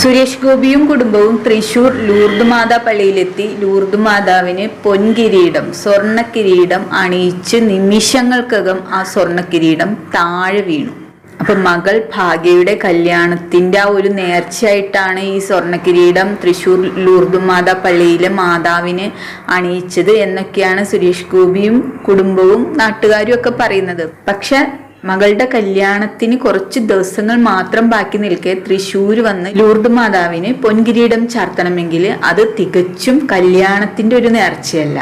സുരേഷ് ഗോപിയും കുടുംബവും തൃശൂർ ലൂർദ് മാതാ പള്ളിയിലെത്തി. ലൂർദ് മാതാവിന് പൊൻകിരീടം സ്വർണ കിരീടം അണിയിച്ച് നിമിഷങ്ങൾക്കകം ആ സ്വർണ കിരീടം താഴെ വീണു. അപ്പൊ മകൾ ഭാഗ്യയുടെ കല്യാണത്തിന്റെ ആ ഒരു നേർച്ചയായിട്ടാണ് ഈ സ്വർണ കിരീടം തൃശൂർ ലൂർദ് മാതാ പള്ളിയിലെ മാതാവിന് അണിയിച്ചത് എന്നൊക്കെയാണ് സുരേഷ് ഗോപിയും കുടുംബവും നാട്ടുകാരും ഒക്കെ പറയുന്നത്. പക്ഷെ മകളുടെ കല്യാണത്തിന് കുറച്ച് ദിവസങ്ങൾ മാത്രം ബാക്കി നിൽക്കെ തൃശൂർ വന്ന് ലൂർദ് മാതാവിന് പൊൻകിരീടം ചാർത്തണമെങ്കിൽ അത് തികച്ചും കല്യാണത്തിന്റെ ഒരു നേർച്ചയല്ല.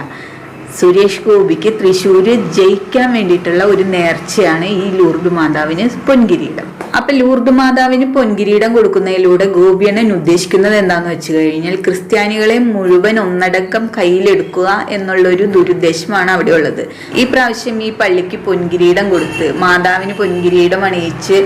സുരേഷ് ഗോപിക്ക് തൃശ്ശൂര് ജയിക്കാൻ വേണ്ടിയിട്ടുള്ള ഒരു നേർച്ചയാണ് ഈ ലൂർദ് മാതാവിന് പൊൻകിരീടം. അപ്പൊ ലൂർദ് മാതാവിന് പൊൻകിരീടം കൊടുക്കുന്നതിലൂടെ ഗോപിയണ്ണൻ ഉദ്ദേശിക്കുന്നത് എന്താന്ന് വെച്ച് കഴിഞ്ഞാൽ ക്രിസ്ത്യാനികളെ മുഴുവൻ ഒന്നടക്കം കയ്യിലെടുക്കുക എന്നുള്ള ഒരു ദുരുദ്ദേശമാണ് അവിടെ ഉള്ളത്. ഈ പ്രാവശ്യം ഈ പള്ളിക്ക് പൊൻകിരീടം കൊടുത്ത് മാതാവിന് പൊൻകിരീടം അണിയിച്ച്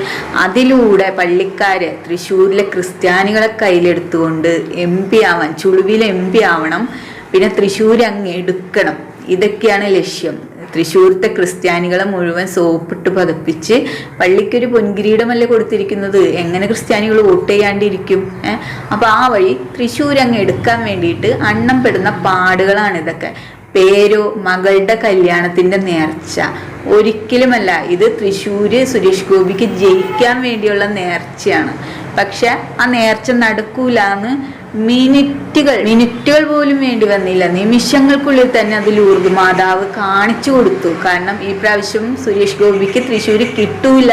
അതിലൂടെ പള്ളിക്കാര് തൃശ്ശൂരിലെ ക്രിസ്ത്യാനികളെ കയ്യിലെടുത്തുകൊണ്ട് എം പി ആവാൻ ചുളുവിൽ എം പി ആവണം പിന്നെ തൃശ്ശൂർ അങ്ങ് എടുക്കണം. ഇതൊക്കെയാണ് ലക്ഷ്യം. തൃശ്ശൂരത്തെ ക്രിസ്ത്യാനികളെ മുഴുവൻ സോപ്പിട്ട് പതപ്പിച്ച് പള്ളിക്കൊരു പൊൻകിരീടമല്ലേ കൊടുത്തിരിക്കുന്നത്? എങ്ങനെ ക്രിസ്ത്യാനികൾ വോട്ട് ചെയ്യാണ്ടിരിക്കും? ഏഹ് അപ്പൊ ആ വഴി തൃശ്ശൂർ അങ്ങ് എടുക്കാൻ വേണ്ടിയിട്ട് അണ്ണം പെടുന്ന പാടുകളാണ് ഇതൊക്കെ. പേരോ മകളുടെ കല്യാണത്തിന്റെ നേർച്ച. ഒരിക്കലുമല്ല ഇത് തൃശ്ശൂര് സുരേഷ് ഗോപിക്ക് ജയിക്കാൻ വേണ്ടിയുള്ള നേർച്ചയാണ്. പക്ഷെ ആ നേർച്ച നടക്കൂലെന്ന് മിനിറ്റുകൾ മിനിറ്റുകൾ പോലും വേണ്ടി വന്നില്ല. നിമിഷങ്ങൾക്കുള്ളിൽ തന്നെ അതിൽ ലൂർഗ് മാതാവ് കാണിച്ചു കൊടുത്തു. കാരണം ഈ പ്രാവശ്യം സുരേഷ് ഗോപിക്ക് തൃശ്ശൂർ കിട്ടൂല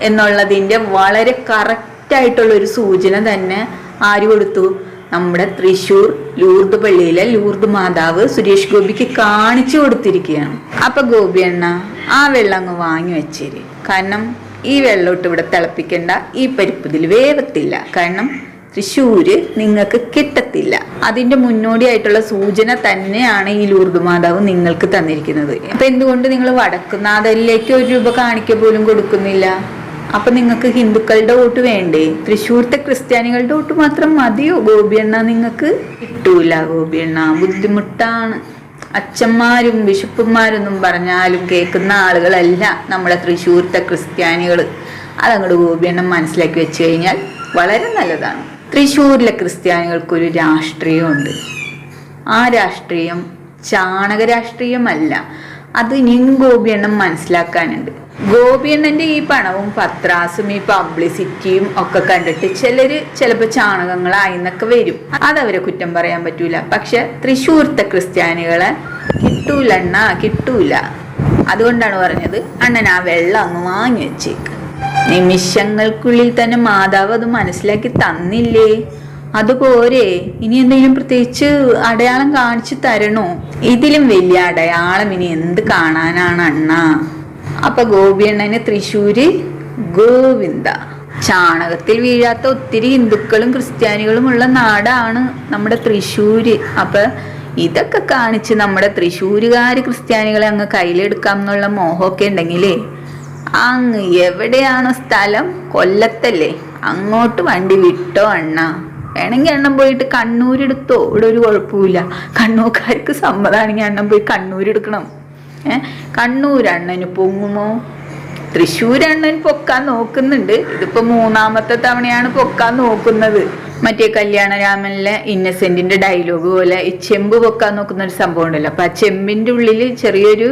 എന്നുള്ളതിന്റെ വളരെ കറക്റ്റായിട്ടുള്ള ഒരു സൂചന തന്നെ ആര് കൊടുത്തു? നമ്മുടെ തൃശ്ശൂർ ലൂർദ് പള്ളിയിലെ ലൂർദ് മാതാവ് സുരേഷ് ഗോപിക്ക് കാണിച്ചു കൊടുത്തിരിക്കുകയാണ്. അപ്പൊ ഗോപി അണ്ണ ആ വെള്ളം അങ്ങ് വാങ്ങി വെച്ചേര്. കാരണം ഈ വെള്ളോട്ട് ഇവിടെ തിളപ്പിക്കേണ്ട. ഈ പരിപ്പതിൽ വേവത്തില്ല. കാരണം തൃശ്ശൂര് നിങ്ങൾക്ക് കിട്ടത്തില്ല. അതിന്റെ മുന്നോടിയായിട്ടുള്ള സൂചന തന്നെയാണ് ഈ ലൂർദ് മാതാവ് നിങ്ങൾക്ക് തന്നിരിക്കുന്നത്. അപ്പൊ എന്തുകൊണ്ട് നിങ്ങൾ വടക്കുന്നാഥലിലേക്ക് ഒരു രൂപ കാണിക്ക പോലും കൊടുക്കുന്നില്ല? അപ്പൊ നിങ്ങൾക്ക് ഹിന്ദുക്കളുടെ വോട്ട് വേണ്ടേ? തൃശ്ശൂർത്തെ ക്രിസ്ത്യാനികളുടെ വോട്ട് മാത്രം മതിയോ? ഗോപിയണ്ണ നിങ്ങൾക്ക് കിട്ടൂല. ഗോപിയണ്ണ ബുദ്ധിമുട്ടാണ്. അച്ഛന്മാരും ബിഷപ്പുമാരൊന്നും പറഞ്ഞാലും കേൾക്കുന്ന ആളുകളല്ല നമ്മളെ തൃശ്ശൂർത്തെ ക്രിസ്ത്യാനികൾ അതങ്ങോട്ട് ഗോപിയണ്ണം മനസ്സിലാക്കി വെച്ച് കഴിഞ്ഞാൽ വളരെ നല്ലതാണ്. തൃശ്ശൂരിലെ ക്രിസ്ത്യാനികൾക്കൊരു രാഷ്ട്രീയമുണ്ട്. ആ രാഷ്ട്രീയം ചാണക രാഷ്ട്രീയമല്ല. അത് ഇനിയും ഗോപിയണ്ണം മനസ്സിലാക്കാനുണ്ട്. ഗോപിയണ്ണന്റെ ഈ പണവും പത്രാസും ഈ പബ്ലിസിറ്റിയും ഒക്കെ കണ്ടിട്ട് ചിലര് ചിലപ്പോൾ ചാണകങ്ങളായിന്നൊക്കെ വരും. അതവരെ കുറ്റം പറയാൻ പറ്റൂല. പക്ഷെ തൃശ്ശൂർത്തെ ക്രിസ്ത്യാനികളെ കിട്ടൂല അണ്ണ കിട്ടൂല. അതുകൊണ്ടാണ് പറഞ്ഞത് അണ്ണൻ ആ വെള്ളം അങ്ങ് വാങ്ങി വെച്ചേക്ക് നിമിഷങ്ങൾക്കുള്ളിൽ തന്നെ മാതാവ് അത് മനസ്സിലാക്കി തന്നില്ലേ? അതുപോരെ ഇനി എന്തെങ്കിലും പ്രത്യേകിച്ച് അടയാളം കാണിച്ചു തരണോ? ഇതിലും വലിയ അടയാളം ഇനി എന്ത് കാണാനാണ് അണ്ണ? അപ്പൊ ഗോപിയണ്ണന് തൃശ്ശൂര് ഗോവിന്ദ. ചാണകത്തിൽ വീഴാത്ത ഒത്തിരി ഹിന്ദുക്കളും ക്രിസ്ത്യാനികളും ഉള്ള നാടാണ് നമ്മുടെ തൃശ്ശൂര്. അപ്പൊ ഇതൊക്കെ കാണിച്ച് നമ്മുടെ തൃശ്ശൂരുകാർ ക്രിസ്ത്യാനികളെ അങ്ങ് കയ്യിലെടുക്കാം എന്നുള്ള മോഹമൊക്കെ ഉണ്ടെങ്കിലേ അങ്ങ് എവിടെയാണ് സ്ഥലം കൊല്ലത്തല്ലേ? അങ്ങോട്ട് വണ്ടി വിട്ടോ അണ്ണ. വേണമെങ്കിൽ എണ്ണം പോയിട്ട് കണ്ണൂരെടുത്തോ? ഇവിടെ ഒരു കുഴപ്പമില്ല കണ്ണൂർക്കാർക്ക് സമ്മതമാണെങ്കിൽ എണ്ണം പോയി കണ്ണൂരെടുക്കണം. ഏഹ് കണ്ണൂർ അണ്ണന് പൊങ്ങുമോ? തൃശ്ശൂർ അണ്ണൻ പൊക്കാൻ നോക്കുന്നുണ്ട്. ഇതിപ്പോ മൂന്നാമത്തെ തവണയാണ് പൊക്കാൻ നോക്കുന്നത്. മറ്റേ കല്യാണരാമനിലെ ഇന്നസെന്റിന്റെ ഡയലോഗ് പോലെ ഈ ചെമ്പ് പൊക്കാൻ നോക്കുന്ന ഒരു സംഭവം ഉണ്ടല്ലോ. അപ്പൊ ആ ചെമ്പിന്റെ ഉള്ളിൽ ചെറിയൊരു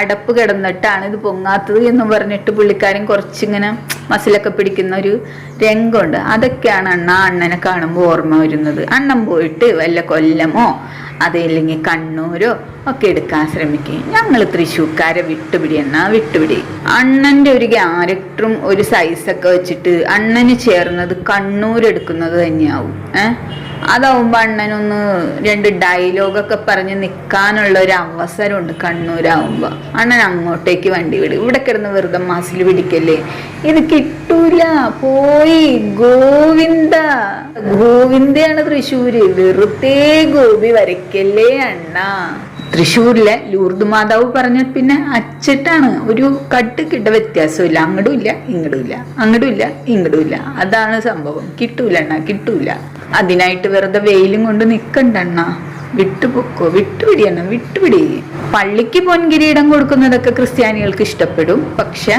അടപ്പ് കിടന്നിട്ടാണ് ഇത് പൊങ്ങാത്തത് എന്ന് പറഞ്ഞിട്ട് പുള്ളിക്കാരൻ കുറച്ചിങ്ങനെ മസിലൊക്കെ പിടിക്കുന്ന ഒരു രംഗമുണ്ട്. അതൊക്കെയാണ് അണ്ണ അണ്ണനെ കാണുമ്പോൾ ഓർമ്മ വരുന്നത്. അണ്ണൻ പോയിട്ട് വല്ല കൊല്ലമോ അതല്ലെങ്കിൽ കണ്ണൂരോ ഒക്കെ എടുക്കാൻ ശ്രമിക്കും. ഞങ്ങൾ തൃശ്ശൂർക്കാരെ വിട്ടുപിടി എന്നാ വിട്ടുപിടി. അണ്ണന്റെ ഒരു ക്യാരക്ടറും ഒരു സൈസൊക്കെ വെച്ചിട്ട് അണ്ണന് ചേർന്നത് കണ്ണൂർ എടുക്കുന്നത് തന്നെയാവും. ഏഹ് അതാവുമ്പോ അണ്ണനൊന്ന് രണ്ട് ഡയലോഗൊക്കെ പറഞ്ഞ് നിൽക്കാനുള്ള ഒരു അവസരമുണ്ട് കണ്ണൂരാവുമ്പോ. അണ്ണൻ അങ്ങോട്ടേക്ക് വണ്ടി വിടും. ഇവിടെ കിടന്ന് വെറുതെ മാസിൽ പിടിക്കല്ലേ? ഇത് കിട്ടൂല. പോയി. ഗോവിന്ദ. ഗോവിന്ദയാണ് തൃശ്ശൂര്. വെറുതെ ഗോപി വരയ്ക്കല്ലേ അണ്ണ? തൃശ്ശൂരിലെ ലൂർദ് മാതാവ് പറഞ്ഞ പിന്നെ അച്ചിട്ടാണ്. ഒരു കട്ട് കിട്ട വ്യത്യാസമില്ല. അങ്ങടും ഇല്ല ഇങ്ങടും ഇല്ല. അങ്ങടും ഇല്ല ഇങ്ങടും ഇല്ല. അതാണ് സംഭവം. കിട്ടൂല എണ്ണ കിട്ടൂല. അതിനായിട്ട് വെറുതെ വെയിലും കൊണ്ട് നിക്കണ്ട എണ്ണ വിട്ടുപൊക്കോ വിട്ടുപിടി എണ്ണ വിട്ടുപിടി പള്ളിക്ക് പൊൻകിരീടം കൊടുക്കുന്നതൊക്കെ ക്രിസ്ത്യാനികൾക്ക് ഇഷ്ടപ്പെടും. പക്ഷെ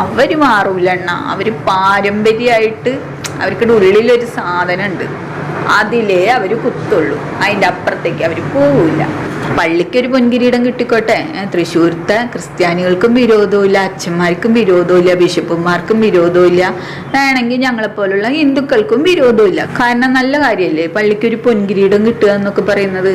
അവർ മാറൂല എണ്ണ അവർ പാരമ്പര്യമായിട്ട് അവർക്കിടെ ഉള്ളിലൊരു സാധനം ഉണ്ട് അതിലേ അവർ കുത്തുള്ളൂ. അതിന്റെ അപ്പുറത്തേക്ക് അവർ പോവില്ല പള്ളിക്കൊരു പൊൻകിരീടം കിട്ടിക്കോട്ടെ. തൃശ്ശൂരത്തെ ക്രിസ്ത്യാനികൾക്കും വിരോധമില്ല അച്ഛന്മാർക്കും വിരോധമില്ല ബിഷപ്പുമാർക്കും വിരോധമില്ല വേണമെങ്കിൽ ഞങ്ങളെപ്പോലുള്ള ഹിന്ദുക്കൾക്കും വിരോധമില്ല കാരണം നല്ല കാര്യമല്ലേ പള്ളിക്കൊരു പൊൻകിരീടം കിട്ടുക എന്നൊക്കെ പറയുന്നത്.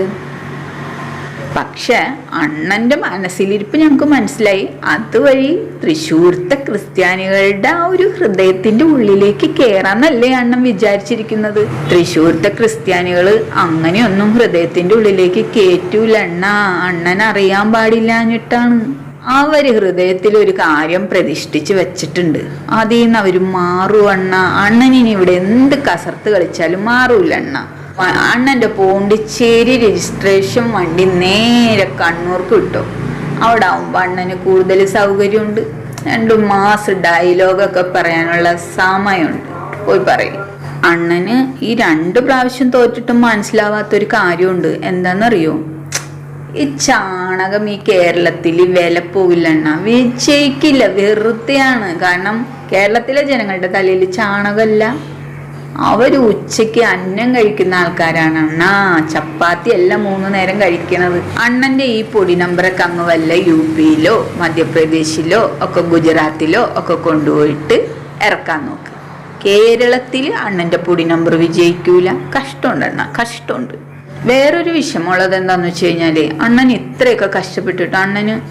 പക്ഷെ അണ്ണന്റെ മനസ്സിലിരിപ്പ് ഞങ്ങൾക്ക് മനസ്സിലായി. അതുവഴി തൃശ്ശൂർത്തെ ക്രിസ്ത്യാനികളുടെ ആ ഒരു ഹൃദയത്തിന്റെ ഉള്ളിലേക്ക് കയറാന്നല്ലേ അണ്ണൻ വിചാരിച്ചിരിക്കുന്നത്? തൃശ്ശൂർത്തെ ക്രിസ്ത്യാനികൾ അങ്ങനെയൊന്നും ഹൃദയത്തിന്റെ ഉള്ളിലേക്ക് കേറ്റൂല അണ്ണ. അണ്ണൻ അറിയാൻ പാടില്ല എന്നിട്ടാണ് അവർ ഹൃദയത്തിൽ ഒരു കാര്യം പ്രതിഷ്ഠിച്ച് വെച്ചിട്ടുണ്ട്. അതിൽ നിന്ന് അവർ മാറുവണ്ണ അണ്ണ. അണ്ണനിനി ഇവിടെ എന്ത് കസർത്ത് കളിച്ചാലും മാറൂല അണ്ണ. അണ്ണന്റെ പോണ്ടിച്ചേരി രജിസ്ട്രേഷൻ വണ്ടി നേരെ കണ്ണൂർക്ക് കിട്ടും അവിടെ ആവുമ്പോൾ അണ്ണന് കൂടുതൽ സൗകര്യമുണ്ട്. രണ്ടു മാസം ഡയലോഗൊക്കെ പറയാനുള്ള സമയമുണ്ട്. പോയി പറയും. അണ്ണന് ഈ രണ്ട് പ്രാവശ്യം തോറ്റിട്ടും മനസ്സിലാവാത്തൊരു കാര്യമുണ്ട്. എന്താണെന്നറിയോ ഈ ചാണകം ഈ കേരളത്തിൽ വില പോകില്ല അണ്ണ. വിജയിക്കില്ല. വെറുതെയാണ്. കാരണം കേരളത്തിലെ ജനങ്ങളുടെ തലയിൽ ചാണകമല്ല. അവർ ഉച്ചയ്ക്ക് അന്നം കഴിക്കുന്ന ആൾക്കാരാണ്. അണ്ണാ ചപ്പാത്തി എല്ലാം മൂന്ന് നേരം കഴിക്കണത്. അണ്ണന്റെ ഈ പൊടി നമ്പറൊക്കെ അങ്ങ് വല്ല യു പിയിലോ മധ്യപ്രദേശിലോ ഒക്കെ ഗുജറാത്തിലോ ഒക്കെ കൊണ്ടുപോയിട്ട് ഇറക്കാൻ നോക്ക്. കേരളത്തിൽ അണ്ണന്റെ പൊടി നമ്പർ വിജയിക്കൂല. കഷ്ടമുണ്ട് അണ്ണ കഷ്ടമുണ്ട്. വേറൊരു വിഷമമുള്ളത് എന്താന്ന് വെച്ച് കഴിഞ്ഞാൽ അണ്ണൻ ഇത്രയൊക്കെ കഷ്ടപ്പെട്ടിട്ട് അണ്ണന്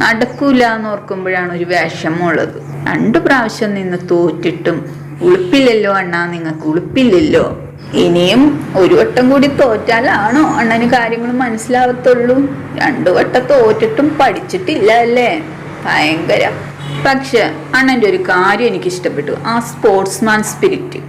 നടക്കൂല എന്ന് ഓർക്കുമ്പോഴാണ് ഒരു വിഷമമുള്ളത്. രണ്ടു പ്രാവശ്യം നിന്ന് തോറ്റിട്ടും ഉളുപ്പില്ലല്ലോ അണ്ണാ നിങ്ങൾക്ക് ഉളുപ്പില്ലല്ലോ. ഇനിയും ഒരു വട്ടം കൂടി തോറ്റാലാണോ അണ്ണന് കാര്യങ്ങൾ മനസ്സിലാവത്തുള്ളൂ? രണ്ടു വട്ടം തോറ്റിട്ടും പഠിച്ചിട്ടില്ല അല്ലേ? ഭയങ്കര. പക്ഷെ അണ്ണന്റെ ഒരു കാര്യം എനിക്ക് ഇഷ്ടപ്പെട്ടു. ആ സ്പോർട്സ്മാൻ സ്പിരിറ്റ്.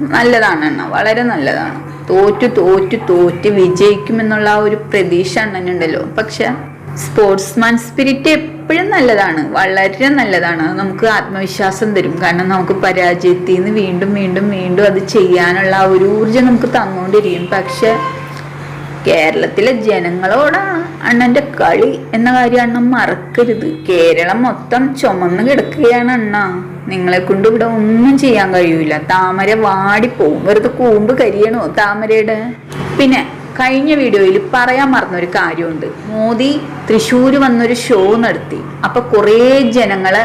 നല്ലതാണ് അണ്ണ വളരെ നല്ലതാണ്. തോറ്റു തോറ്റു തോറ്റ് വിജയിക്കുമെന്നുള്ള ആ ഒരു പ്രതീക്ഷ അണ്ണനുണ്ടല്ലോ. പക്ഷെ സ്പോർട്സ്മാൻ സ്പിരിറ്റ് എപ്പോഴും നല്ലതാണ്. വളരെ നല്ലതാണ്. നമുക്ക് ആത്മവിശ്വാസം തരും. കാരണം നമുക്ക് പരാജയത്തിൽ നിന്ന് വീണ്ടും വീണ്ടും വീണ്ടും അത് ചെയ്യാനുള്ള ഒരു ഊർജം നമുക്ക് തന്നുകൊണ്ടിരിക്കും പക്ഷെ കേരളത്തിലെ ജനങ്ങളോടാണ് അണ്ണന്റെ കളി എന്ന കാര്യം അണ്ണൻ മറക്കരുത്. കേരളം മൊത്തം ചുമന്ന് കിടക്കുകയാണ് അണ്ണ. നിങ്ങളെ കൊണ്ട് ഇവിടെ ഒന്നും ചെയ്യാൻ കഴിയൂല. താമര വാടിപ്പോവും. വെറുതെ കൂമ്പ് കരിയണോ താമരയുടെ? പിന്നെ കഴിഞ്ഞ വീഡിയോയിൽ പറയാൻ മറന്നൊരു കാര്യമുണ്ട്. മോദി തൃശ്ശൂര് വന്നൊരു ഷോ നടത്തി. അപ്പൊ കുറേ ജനങ്ങളെ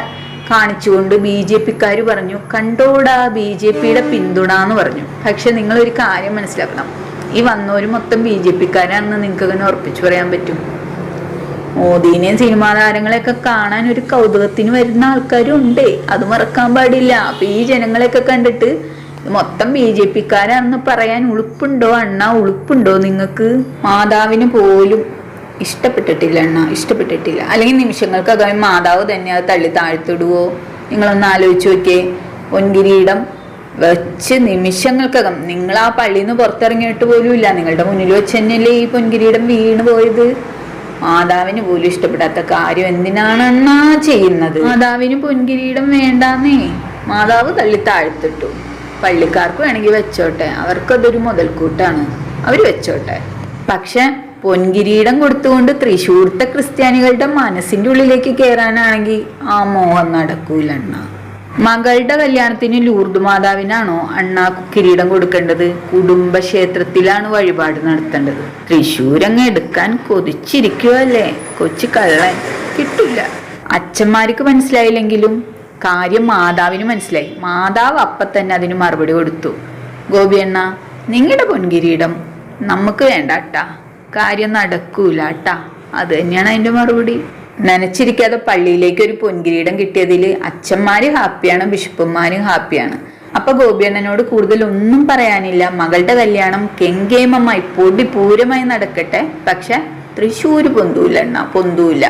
കാണിച്ചുകൊണ്ട് ബി ജെ പിക്കാർ പറഞ്ഞു കണ്ടോടാ ബി ജെ പിയുടെ പിന്തുണ എന്ന് പറഞ്ഞു. പക്ഷെ നിങ്ങളൊരു കാര്യം മനസ്സിലാക്കണം. ഈ വന്നവര് മൊത്തം ബി ജെ പിക്കാരാണെന്ന് നിങ്ങൾക്ക് അങ്ങനെ ഉറപ്പിച്ചു പറയാൻ പറ്റും? മോദീനെയും സിനിമാ താരങ്ങളെയൊക്കെ കാണാൻ ഒരു കൗതുകത്തിന് വരുന്ന ആൾക്കാരും ഉണ്ട് അത് മറക്കാൻ പാടില്ല. അപ്പൊ ഈ ജനങ്ങളെയൊക്കെ കണ്ടിട്ട് മൊത്തം ബി ജെ പിക്കാരാണെന്ന് പറയാൻ ഉളുപ്പുണ്ടോ അണ്ണ? ഉളുപ്പുണ്ടോ നിങ്ങൾക്ക് മാതാവിന് പോലും ഇഷ്ടപ്പെട്ടിട്ടില്ല അണ്ണ ഇഷ്ടപ്പെട്ടിട്ടില്ല. അല്ലെങ്കിൽ നിമിഷങ്ങൾക്കകം മാതാവ് തന്നെ അത് തള്ളി താഴ്ത്തിടുവോ? നിങ്ങളൊന്ന് ആലോചിച്ച് നോക്കിയേ. പൊൻകിരീടം വെച്ച് നിമിഷങ്ങൾക്കകം നിങ്ങൾ ആ പള്ളിയിൽ നിന്ന് പുറത്തിറങ്ങിയിട്ട് പോലും ഇല്ല. നിങ്ങളുടെ മുന്നിൽ വെച്ച് തന്നെയല്ലേ ഈ പൊൻകിരീടം വീണ് പോയത്? മാതാവിന് പോലും ഇഷ്ടപ്പെടാത്ത കാര്യം എന്തിനാണ് അണ്ണാ ചെയ്യുന്നത്? മാതാവിന് പൊൻകിരീടം വേണ്ടാന്നേ. മാതാവ് തള്ളി താഴ്ത്തിട്ടു. പള്ളിക്കാർക്ക് വേണമെങ്കിൽ വെച്ചോട്ടെ. അവർക്കതൊരു മുതൽക്കൂട്ടാണ്. അവർ വെച്ചോട്ടെ. പക്ഷെ പൊൻകിരീടം കൊടുത്തുകൊണ്ട് തൃശ്ശൂർത്തെ ക്രിസ്ത്യാനികളുടെ മനസ്സിന്റെ ഉള്ളിലേക്ക് കയറാനാണെങ്കിൽ ആ മോഹം നടക്കൂലണ്ണ. മകളുടെ കല്യാണത്തിന് ലൂർദ് മാതാവിനാണോ അണ്ണ കിരീടം കൊടുക്കേണ്ടത്? കുടുംബക്ഷേത്രത്തിലാണ് വഴിപാട് നടത്തേണ്ടത്. തൃശ്ശൂരങ്ങ് എടുക്കാൻ കൊതിച്ചിരിക്കുവല്ലേ? കൊച്ചു കള്ളൻ. കിട്ടില്ല. അച്ഛന്മാർക്ക് മനസ്സിലായില്ലെങ്കിലും കാര്യം മാതാവിന് മനസ്സിലായി. മാതാവ് അപ്പ തന്നെ അതിന് മറുപടി കൊടുത്തു. ഗോപിയണ്ണ നിങ്ങളുടെ പൊൻകിരീടം നമുക്ക് വേണ്ട അട്ടാ കാര്യം നടക്കൂല അട്ടാ അത് തന്നെയാണ് അതിന്റെ മറുപടി. നനച്ചിരിക്കാതെ പള്ളിയിലേക്ക് ഒരു പൊൻകിരീടം കിട്ടിയതിൽ അച്ഛന്മാര് ഹാപ്പിയാണ് ബിഷപ്പന്മാരും ഹാപ്പിയാണ്. അപ്പൊ ഗോപിയണ്ണനോട് കൂടുതൽ ഒന്നും പറയാനില്ല. മകളുടെ കല്യാണം കെങ്കേമമായി പൊടി പൂരമായി നടക്കട്ടെ. പക്ഷെ തൃശ്ശൂര് പൊന്തൂല എണ്ണ പൊന്തൂല.